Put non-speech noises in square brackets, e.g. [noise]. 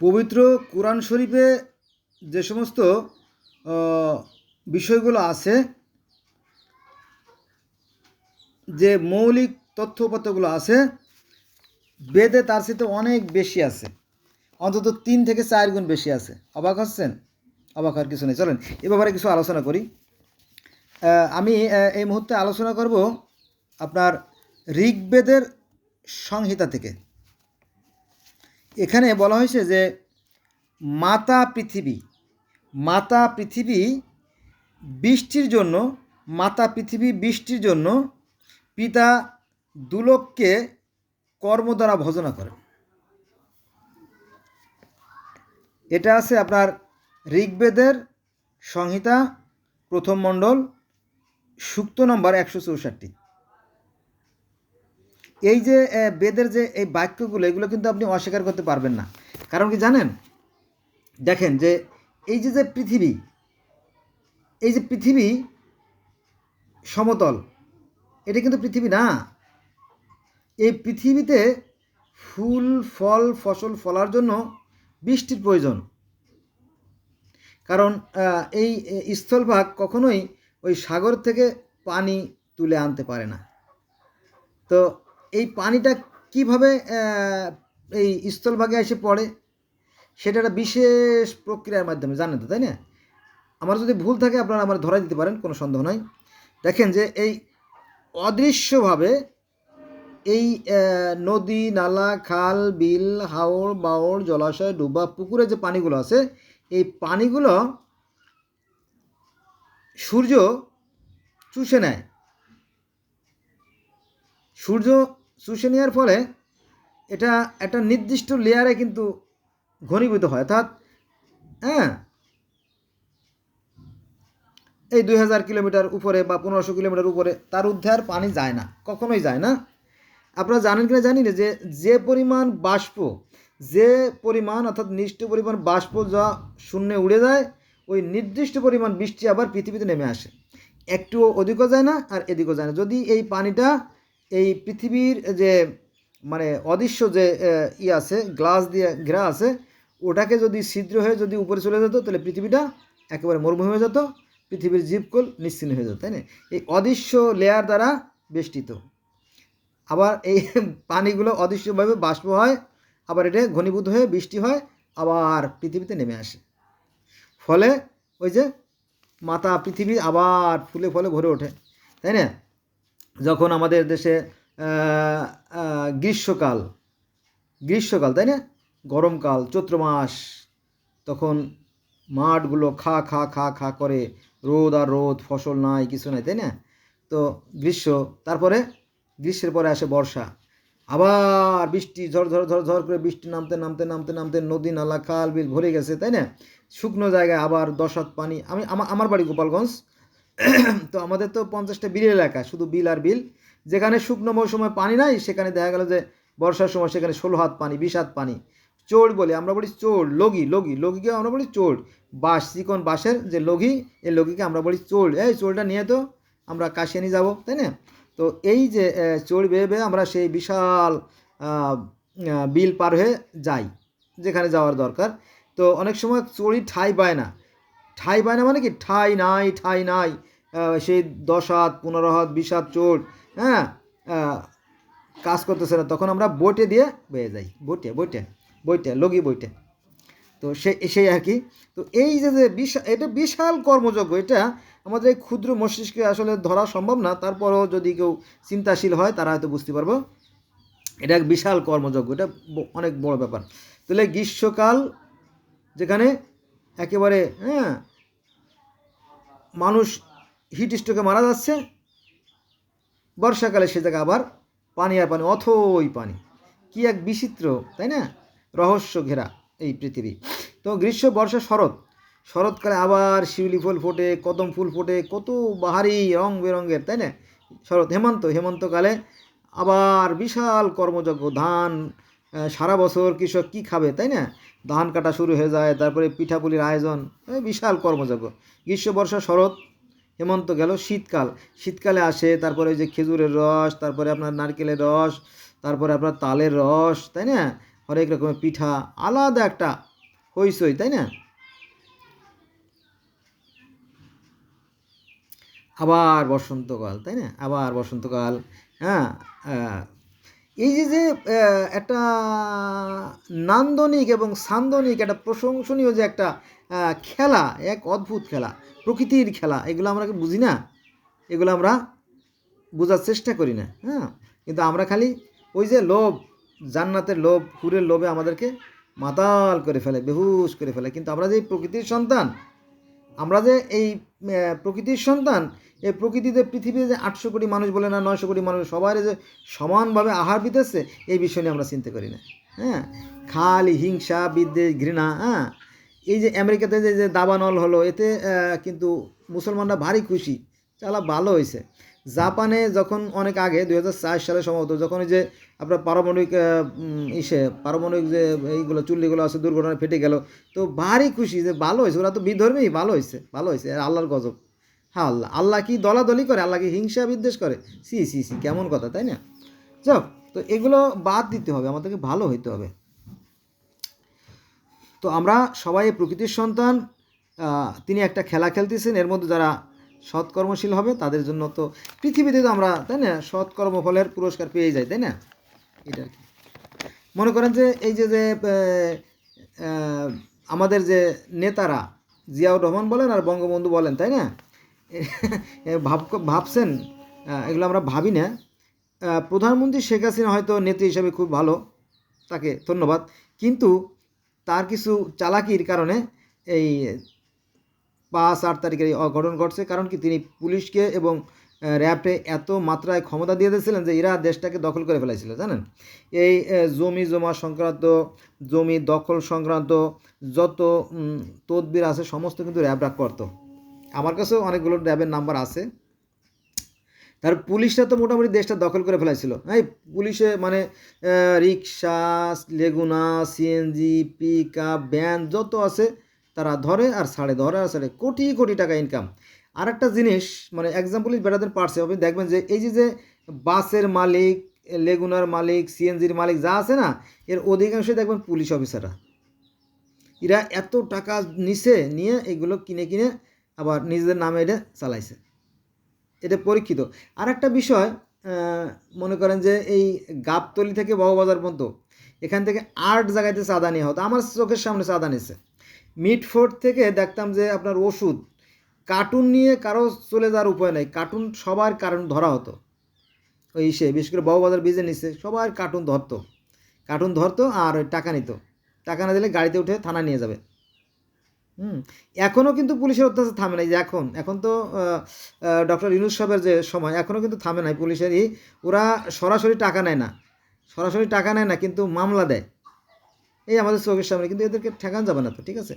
পবিত্র কোরআন শরীফে যে সমস্ত বিষয়গুলো আছে, যে মৌলিক তথ্য আছে, বেদে তার সাথে অনেক বেশি আছে। অন্তত তিন থেকে চার গুণ বেশি আছে। অবাক হচ্ছেন? অবাক হওয়ার কিছু নেই। চলেন, এ ব্যাপারে কিছু আলোচনা করি। আমি এই মুহূর্তে আলোচনা করব আপনার ঋগ্বেদের সংহিতা থেকে। এখানে বলা হয়েছে যে মাতা পৃথিবী মাতা পৃথিবী বৃষ্টির জন্য, মাতা পৃথিবী বৃষ্টির জন্য পিতা দুলোককে কর্ম দ্বারা ভজনা করেন। এটা আছে আপনার ঋগ্বেদের সংহিতা, প্রথম মণ্ডল, সুক্ত নম্বর একশো চৌষট্টি। এই যে বেদের যে এই বাক্যগুলো, এগুলো কিন্তু আপনি অস্বীকার করতে পারবেন না। কারণ কি জানেন? দেখেন যে, এই যে যে পৃথিবী, এই যে পৃথিবী সমতল, এটা কিন্তু পৃথিবী না। এই পৃথিবীতে ফুল, ফল, ফসল ফলার জন্য বৃষ্টির প্রয়োজন। কারণ এই স্থলভাগ কখনোই ওই সাগর থেকে পানি তুলে আনতে পারে না। তো এই পানিটা কীভাবে এই স্থলভাগে এসে পড়ে, সেটা একটা বিশেষ প্রক্রিয়ার মাধ্যমে, জানেন তো, তাই না? আমার যদি ভুল থাকে, আপনারা আমার ধরাই দিতে পারেন, কোনো সন্দেহ নাই। দেখেন যে এই অদৃশ্যভাবে এই নদী, নালা, খাল, বিল হাওড় বাওড় জলাশয়, ডুবা, পুকুরে যে পানিগুলো আছে, এই পানিগুলো সূর্য চুষে নেয়। সূর্য চুষে নেওয়ার ফলে এটা একটা নির্দিষ্ট লেয়ারে কিন্তু ঘনীভূত হয়। অর্থাৎ হ্যাঁ এই দুই হাজার কিলোমিটার উপরে বা পনেরোশো কিলোমিটার উপরে তার ঊর্ধ্বে আর পানি যায় না, কখনোই যায় না। আপনারা জানেন কিনা জানি না যে যে পরিমাণ বাষ্প, যে পরিমাণ অর্থাৎ নিষ্ঠ পরিমাণ বাষ্প যা শূন্যে উড়ে যায়, ওই নির্দিষ্ট পরিমাণ বৃষ্টি আবার পৃথিবীতে নেমে আসে। একটু ওদিকও যায় না আর এদিকও যায় না। যদি এই পানিটা এই পৃথিবীর যে মানে অদৃশ্য যে ই আছে, গ্লাস দিয়ে ঘেরা আছে, ওটাকে যদি ছিদ্র হয়ে যদি উপরে চলে যেত, তাহলে পৃথিবীটা একেবারে মরুভূমি হয়ে যেত, পৃথিবীর জীবকুল নিশ্চিন্ন হয়ে যেত, তাই না? এই অদৃশ্য লেয়ার দ্বারা বেষ্টিত। আবার এই [laughs] পানিগুলো অদৃশ্যভাবে বাষ্প হয়, আবার এটা ঘনীভূত হয়ে বৃষ্টি হয়, আবার পৃথিবীতে নেমে আসে। ফলে ওই যে মাতা পৃথিবী আবার ফুলে ফলে ভরে ওঠে, তাই না? যখন আমাদের দেশে গ্রীষ্মকাল গ্রীষ্মকাল, তাই না? গরমকাল, চৈত্র মাস, তখন মাঠগুলো খা খা খা খা করে, রোদ আর রোদ, ফসল নাই, কিছু নাই, তাই না? তো গ্রীষ্ম, তারপরে গ্রীষ্মের পরে আসে বর্ষা। আবার বৃষ্টি, ঝড় ঝড় করে বৃষ্টি নামতে নামতে নামতে নামতে নদী, নালা, খাল, বিল ভরে গেছে, তাই না? শুকনো জায়গায় আবার দশ হাত পানি আমি, আমার বাড়ি গোপালগঞ্জ। তো আমাদের তো পঞ্চাশটা বিলের এলাকা, শুধু বিল আর বিল। যেখানে শুকনো মৌসুমে পানি নাই, সেখানে দেখা গেল যে বর্ষার সময় সেখানে ষোলো হাত পানি, বিশ হাত পানি। চোর বলে, আমরা বলি চোর, লগি লগি, লগিকে আমরা বলি চোর। বাঁশ, চিকন বাঁশের যে লগি, এই লগিকে আমরা বলি চোর। এই চোরটা নিয়ে তো আমরা কাশিয়ে নিয়ে যাব, তাই না? তো এই যে চোর বেয়ে বেয়ে আমরা সেই বিশাল বিল পার হয়ে যাই, যেখানে যাওয়ার দরকার। তো অনেক সময় চোরই ঠাই পায় না। ঠাই পায় না মানে কি? ঠাই নাই ঠাই নাই। সেই দশ হাত, পনেরো হাত, বিশ হাত চোট হ্যাঁ? কাজ করতেছে না। তখন আমরা বইটে দিয়ে বেয়ে যাই। বইটে বইটে বইটে, লগি বইটে। তো সে, সেই আর কি। তো এই যে যে বিশাল এটা বিশাল কর্মযজ্ঞ। এটা আমাদের এই ক্ষুদ্র মস্তিষ্কে আসলে ধরা সম্ভব না। তারপরেও যদি কেউ চিন্তাশীল হয়, তারা হয়তো বুঝতে পারব। এটা এক বিশাল কর্মযজ্ঞ। এটা অনেক বড় ব্যাপার। তাহলে গ্রীষ্মকাল যেখানে একেবারে হ্যাঁ মানুষ হিট স্ট্রোকে মারা যাচ্ছে, বর্ষাকালে সে জায়গায় আবার পানি আর পানি, অথই পানি। কি এক বিচিত্র, তাই না? রহস্য ঘেরা এই পৃথিবী। তো গ্রীষ্ম, বর্ষা, শরৎ। শরৎকালে আবার শিউলি ফুল ফোটে, কদম ফুল ফোটে, কত বাহারি রং বেরঙের, তাই না? শরৎ, হেমন্ত, হেমন্তকালে আবার বিশাল কর্মযজ্ঞ ধান সারা বছর কৃষক কি খাবে, তাই না? ধান কাটা শুরু হয়ে যায়, তারপরে পিঠাপুলির আয়োজন বিশাল কর্মযজ্ঞ। গ্রীষ্ম বর্ষা শরৎ, হেমন্ত গেল শীতকাল। শীতকালে আসে, তারপরে ওই যে খেজুরের রস, তারপরে আপনার নারকেলের রস, তারপরে আপনার তালের রস, তাই না? হরেক রকমের পিঠা, আলাদা একটা হইসই তাই না? আবার বসন্তকাল, তাই না? আবার বসন্তকাল হ্যাঁ এই যে যে একটা নান্দনিক এবং সান্দনিক, একটা প্রশংসনীয় যে একটা খেলা, এক অদ্ভুত খেলা, প্রকৃতির খেলা, এগুলো আমরা বুঝি না? এগুলো আমরা বোঝার চেষ্টা করি না হ্যাঁ? কিন্তু আমরা খালি ওই যে লোভ, জান্নাতের লোভ, হুরের লোভে আমাদেরকে মাতাল করে ফেলে, বেহুশ করে ফেলে। কিন্তু আমরা যে প্রকৃতির সন্তান, আমরা যে এই প্রকৃতির সন্তান এই প্রকৃতিতে পৃথিবীতে যে আটশো কোটি মানুষ বলে না, নয়শো কোটি মানুষ, সবাই যে সমানভাবে আহার দিতেছে, এই বিষয় নিয়ে আমরা চিন্তা করি না। হ্যাঁ? খালি হিংসা, বিদ্বেষ, ঘৃণা হ্যাঁ? এই যে আমেরিকাতে যে যে দাবানল হলো, এতে কিন্তু মুসলমানরা ভারী খুশি, চালা ভালো হয়েছে। জাপানে যখন অনেক আগে দু হাজার চার সালে সম্ভবত, যখন যে আপনার পারমাণবিক ইসে, পারমাণবিক যে এইগুলো, চুল্লিগুলো আছে দুর্ঘটনায় ফেটে গেল, তো ভারী খুশি যে ভালো হয়েছে, ওরা তো বিধর্মী, ভালো হয়েছে ভালো হয়েছে আল্লাহর গজব। হ্যাঁ আল্লাহ। আল্লাহ কি দলাদলি করে? আল্লাহ কি হিংসা বিদ্বেষ করে? সি সি সি, কেমন কথা, তাই না? যাও তো এগুলো বাদ দিতে হবে, আমাদেরকে ভালো হইতে হবে। তো আমরা সবাই প্রকৃতির সন্তান তিনি একটা খেলা খেলতেছেন, এর মধ্যে যারা সৎকর্মশীল হবে, তাদের জন্য তো পৃথিবীতে তো আমরা, তাই না, সৎকর্মফলের পুরস্কার পেয়ে যাই, তাই না? এটা আর কি। মনে করেন যে, এই যে যে আমাদের যে নেতারা, জিয়াউর রহমান বলেন আর বঙ্গবন্ধু বলেন, তাই না? ভাব, ভাবছেন? এগুলো আমরা ভাবি না। প্রধানমন্ত্রী শেখ হাসিনা হয়তো নেত্রী হিসাবে খুব ভালো, তাকে ধন্যবাদ। কিন্তু তার কিছু চালাকির কারণে এই পাঁচ আট তারিখের অঘটন ঘটছে, কারণ কি তিনি পুলিশকে এবং র্যাবকে এত মাত্রায় ক্ষমতা দিয়ে দিয়েছিলেন যে এরা দেশটাকে দখল করে ফেলাইছিল, জানেন? এই জমি জমা সংক্রান্ত, জমি দখল সংক্রান্ত যত তদবির আছে, সমস্ত কিন্তু র্যাবরা করতো। আমার কাছেও অনেকগুলো র্যাবের নাম্বার আছে। তার পুলিশটা তো মোটামুটি দেশটা দখল করে ফেলাইছিল। এই পুলিশে মানে রিক্সা লেগুনা সিএনজি পিক আপ ভ্যান যত আছে তারা ধরে আর ছাড়ে, ধরে আর ছাড়ে, কোটি কোটি টাকা ইনকাম আর একটা জিনিস মানে এক্সাম্পল দেন পার্সে আপনি দেখবেন যে এই যে যে বাসের মালিক, লেগুনার মালিক সিএনজির মালিক যা আছে না, এর অধিকাংশই দেখবেন পুলিশ অফিসাররা এরা এত টাকা নিছে, নিয়ে এগুলো কিনে কিনে আবার নিজেদের নামে এটা চালাইছে। এটা পরীক্ষিত। আর একটা বিষয় মনে করেন যে এই গাবতলি থেকে বাবুবাজার পর্যন্ত এখান থেকে আট জায়গাতে চাঁদা নেওয়া হতো। আমার চোখের সামনে চাঁদা নিছে। মিটফোর্ড থেকে দেখতাম যে আপনার ওষুধ, কার্টুন নিয়ে কারও চলে যাওয়ার উপায় নাই। কার্টুন সবার কার্টুন ধরা হতো। ওই সে, বিশেষ করে বাবুবাজার ব্রিজে নিচ্ছে সবার কার্টুন ধরতো। কার্টুন ধরতো আর ওই টাকা নিত। টাকা না দিলে গাড়িতে উঠে থানা নিয়ে যাবে। হুম এখনও কিন্তু পুলিশের অত্যাচার থামে নাই যে এখন এখন তো ডক্টর ইনুস সাহেবের যে সময় এখনও কিন্তু থামে নাই পুলিশেরই ওরা সরাসরি টাকা নেয় না, সরাসরি টাকা নেয় না, কিন্তু মামলা দেয়। এই আমাদের চোখের সামনে, কিন্তু এদেরকে ঠেকান যাবে না তো, ঠিক আছে?